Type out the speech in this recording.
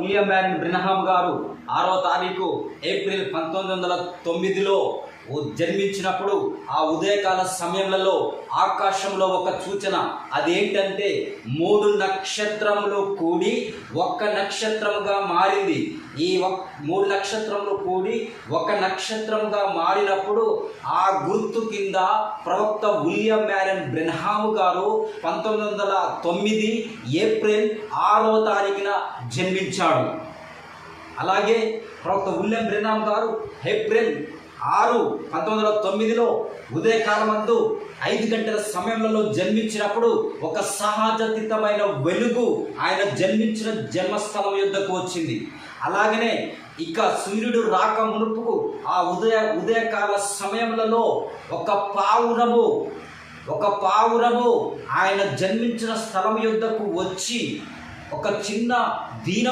William marine బ్రినహామ్ గారు ఆరో తారీఖు ఏప్రిల్ పంతొమ్మిది వందల తొమ్మిదిలో జన్మించినప్పుడు ఆ ఉదయకాల సమయంలో ఆకాశంలో ఒక సూచన. అదేంటంటే మూడు నక్షత్రములు కూడి ఒక్క నక్షత్రముగా మారింది. ఈ ఒక్- మూడు నక్షత్రములు కూడి ఒక నక్షత్రంగా మారినప్పుడు ఆ గుర్తు కింద ప్రవక్త విలియం మ్యారన్ బ్రెన్హాము గారు పంతొమ్మిది వందల తొమ్మిది ఏప్రిల్ ఆరో తారీఖున జన్మించాడు. అలాగే ప్రవక్త విలియం బ్రెన్హామ్ గారు ఏప్రిల్ ఆరు పంతొమ్మిది వందల తొమ్మిదిలో ఉదయకాలమందు ఐదు గంటల సమయంలో జన్మించినప్పుడు ఒక సహజతితమైన వెలుగు ఆయన జన్మించిన జన్మస్థలం యుద్ధకు వచ్చింది. అలాగనే ఇక సూర్యుడు రాక మునుపుకు ఆ ఉదయ ఉదయకాల సమయములలో ఒక పావురము ఒక పావురము ఆయన జన్మించిన స్థలం యుద్ధకు వచ్చి ఒక చిన్న దీన